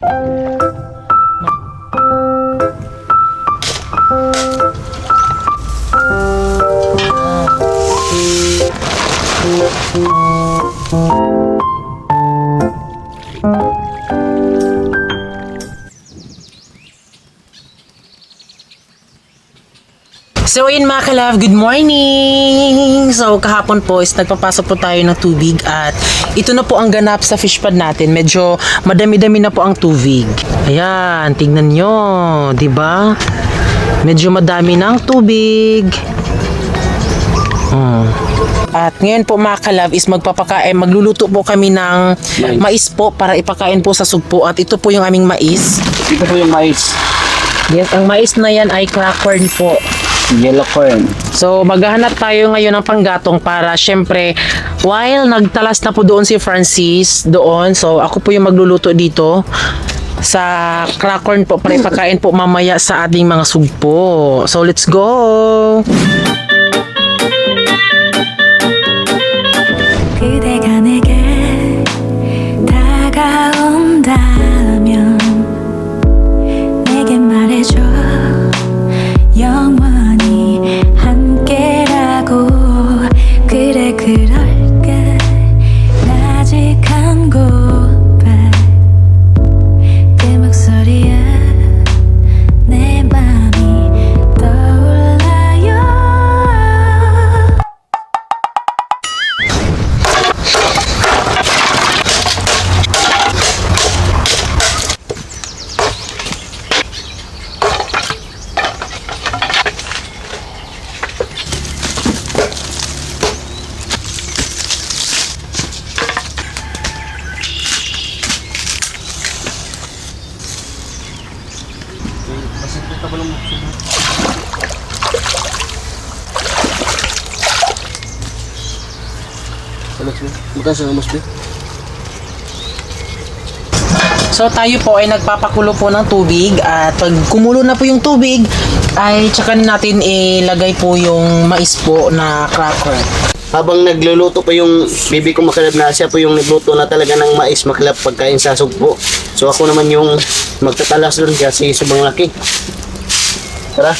thank you So ayun mga kalab, good morning! So kahapon po is nagpapasok po tayo ng tubig at ito na po ang ganap sa fish pad natin. Medyo madami-dami na po ang tubig. Ayan, tingnan nyo, di ba? Medyo madami ng tubig. Hmm. At ngayon po mga kalab is magpapakain, magluluto po kami ng mais po para ipakain po sa sugpo. At ito po yung aming mais. Ito po yung mais. Yes, ang mais na yan ay crack corn po. Yellow corn. So, maghahanap tayo ngayon ng panggatong para syempre, while nagtalas na po doon si Francis doon, so ako po yung magluluto dito sa crack corn po para ipakain po mamaya sa ating mga sugpo. So, let's go! Sa mas So, tayo po ay nagpapakulo po ng tubig at pag kumulo na po yung tubig, ay tsaka natin ilagay po yung mais po na cracker. Habang nagluluto pa yung bibi ko makalab na siya po yung nagluto na talaga ng mais makalab pagkain sa sugpo. So ako naman yung magtatalas doon kasi sobrang laki. Tara.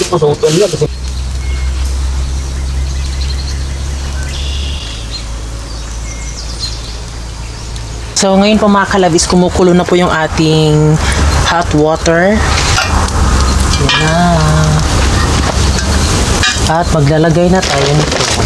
Ito pa sa na kasi So, ngayon po mga kalab is kumukulo na po yung ating hot water. Yan na. At maglalagay na tayo nito.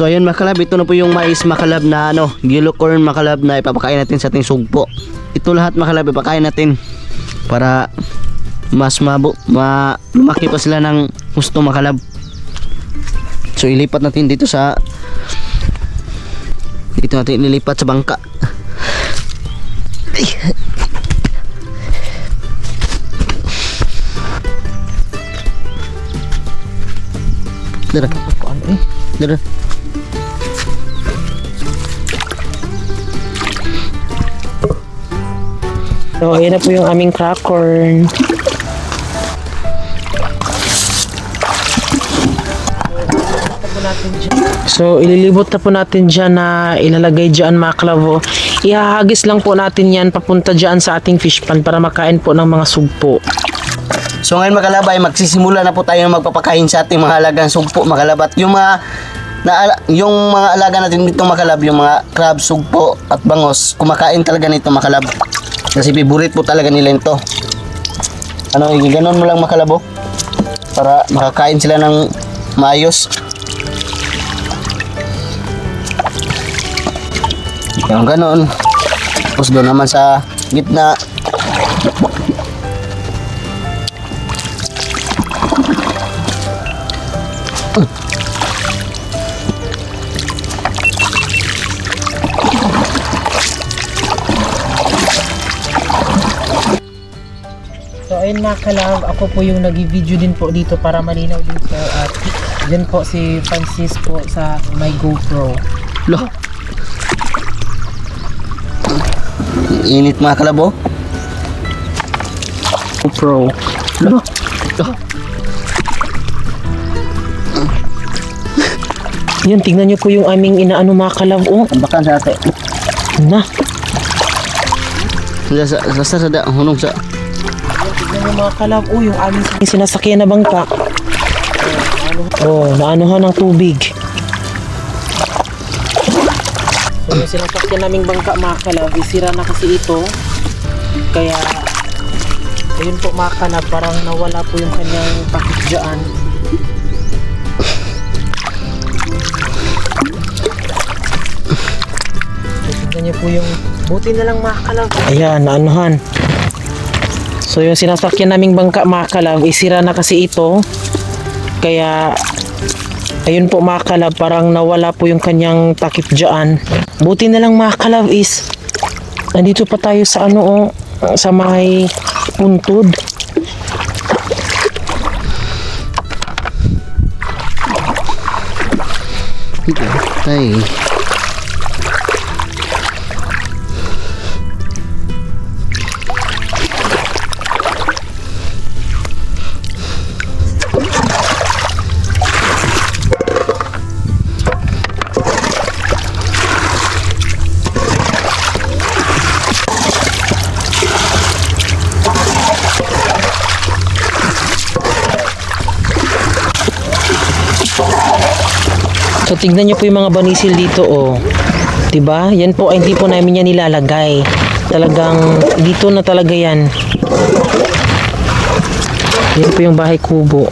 So ayun makalab, ito na po yung mais makalab na ano, yellow corn makalab na ipapakain natin sa ating sugpo. Ito lahat makalab ipakain natin para mas mabu, ma, lumaki pa sila ng gusto makalab. So ilipat natin dito sa dito natin ililipat sa bangka. Ay. Dara. Dara. So, ayan na po yung aming crack corn. So, ililibot na po natin dyan na ilalagay dyan mga klavo. Ihahagis lang po natin yan papunta dyan sa ating fish pan para makain po ng mga sugpo. So ngayon makalabay, magsisimula na po tayo magpapakain sa ating mga alagang sugpo makalabat. Yung mga na, yung mga alaga natin dito makalab, yung mga crab, sugpo at bangos, kumakain talaga nito makalab. Kasi favorite po talaga nila ito. Ano, iganon mo lang makalabo para makakain sila ng maayos. Yung ganon. Tapos doon naman sa gitna. So ayun mga kalab, ako po yung nag-video din po dito para malinaw din po at dyan po si Francis po sa my GoPro. Lo. Init mga kalabo. GoPro. Lo. Lo. Yan, tingnan nyo po yung aming inaano mga kalab. Oh, Tambakan sa ate. na. Sa sa sa sa, hunong sa. Nyo mga kalab. Oh, yung aming sinasakyan na bangka. Oh, naanuhan ng tubig. So, yung sinasakyan naming bangka mga kalab, isira na kasi ito. Kaya, ayun po mga kalab, parang nawala po yung kanyang. So, tingnan niyo po yung buti na lang mga kalab. Ayan, naanuhan. So yung sinasakyan naming bangka mga kalab, isira na kasi ito. Kaya ayun po mga kalab, parang nawala po yung kanyang takip dyan. Buti na lang mga kalab is nandito pa tayo sa ano oh, sa may puntod. Tay. So tingnan niyo po yung mga banisil dito oh. 'Di ba? Yan po ay hindi po namin yan nilalagay. Talagang dito na talaga yan. Yan po yung bahay kubo.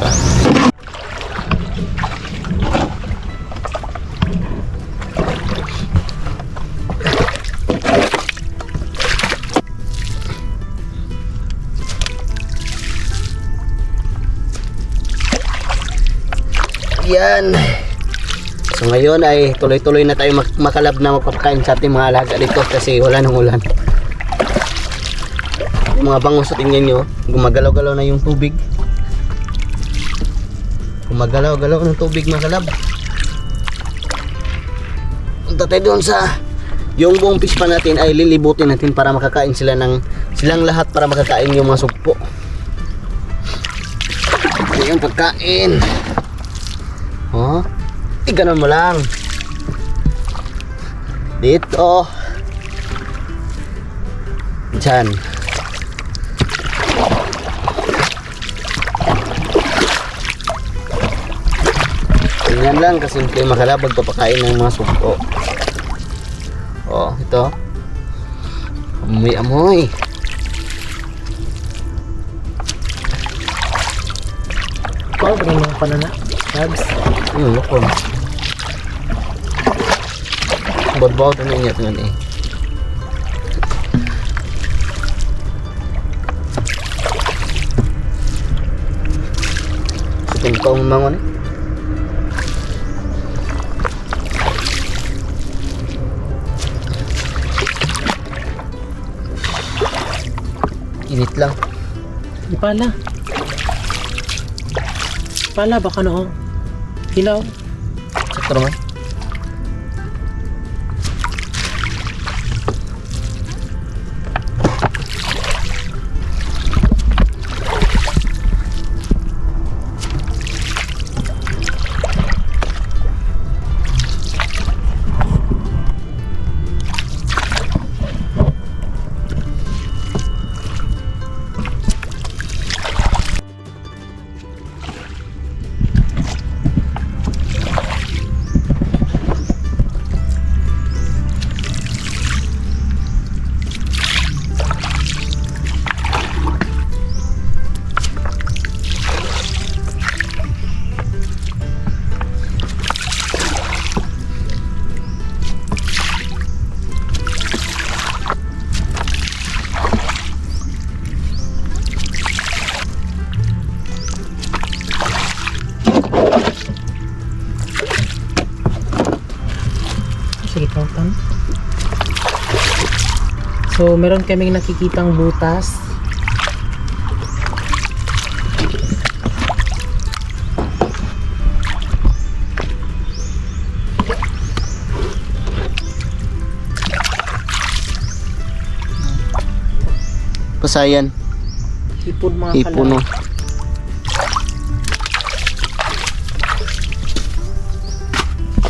Yan. So ngayon ay tuloy-tuloy na tayo mak- makalab na magpapakain sa ating mga alaga dito kasi wala nang ulan. Yung mga bangus sa tingnan nyo, gumagalaw-galaw na yung tubig. Gumagalaw-galaw ng tubig mga kalab. Punta tayo doon sa yung buong pispa natin ay lilibutin natin para makakain sila ng silang lahat para makakain yung mga sugpo. Ito yung pagkain. Oh, eh, ganun mo lang. Dito. Diyan. Ganyan lang kasi kayo makalabag papakain ng mga suko. Oh, ito. Amoy amoy. Ikaw, tingnan mo pa na na. Tabs. Hmm, lukon. Ba't-ba't ano niya tingnan eh. Ito pa umangon eh. Init lang. Di pala. Pala, baka noong. Hilaw. Sakto naman. Meron kaming nakikitang butas. Pasayan. Hipon mga Ipon no. kalab.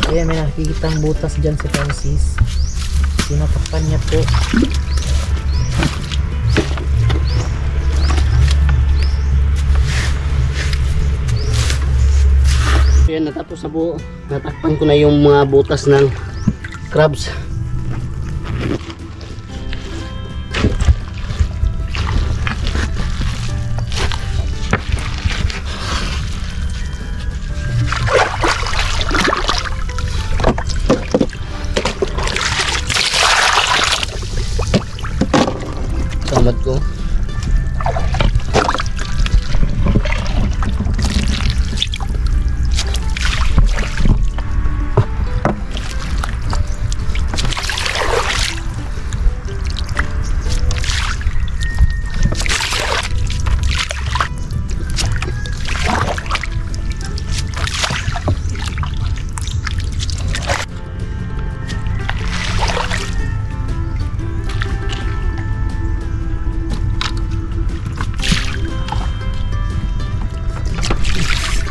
Ayan, may nakikitang butas dyan si Francis. Sinatakpan niya po. Ayan, natapos na po. Natakpan ko na yung mga butas ng crabs.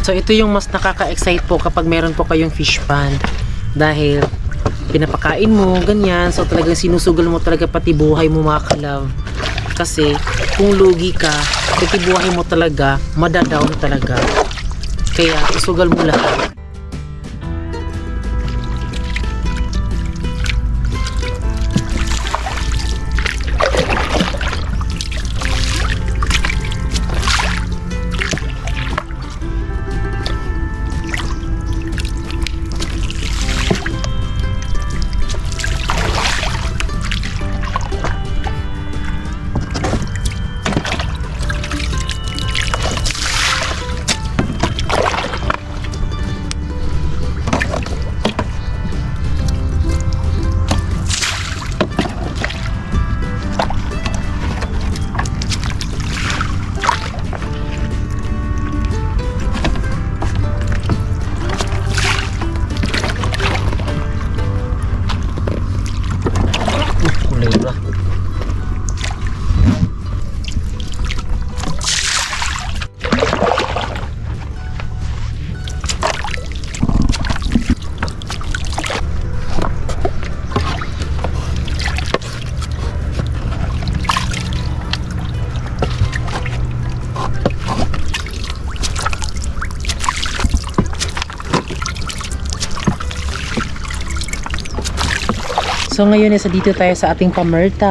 So ito yung mas nakaka-excite po kapag meron po kayong fish pond dahil pinapakain mo, ganyan. So talagang sinusugal mo talaga pati buhay mo mga kalab. Kasi kung lugi ka, pati buhay mo talaga, madadown talaga. Kaya isugal mo lahat. So ngayon nasa dito tayo sa ating pamerta.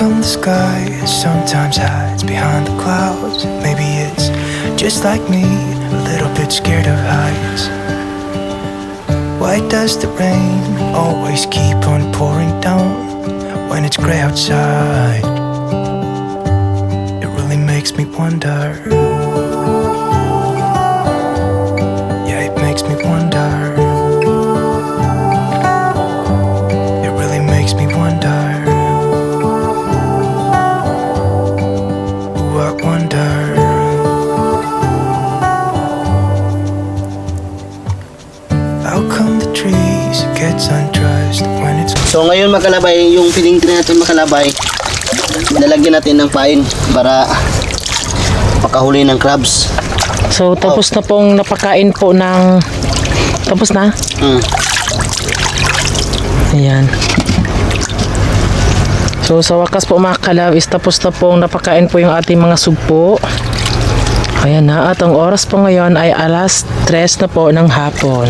Come the sky sometimes hides behind the clouds? Maybe it's just like me, a little bit scared of heights. Why does the rain always keep on pouring down? when it's gray outside. It really makes me wonder. So ngayon makalabay, yung tray natin makalabay, lalagyan natin ng pain para makahuli ng crabs. So, tapos na pong napakain po ng... Tapos na? Mm. Ayan. So, sa wakas po mga kalab, is tapos na pong napakain po yung ating mga sugpo. Ayan na, at ang oras po ngayon ay alas 3 na po ng hapon.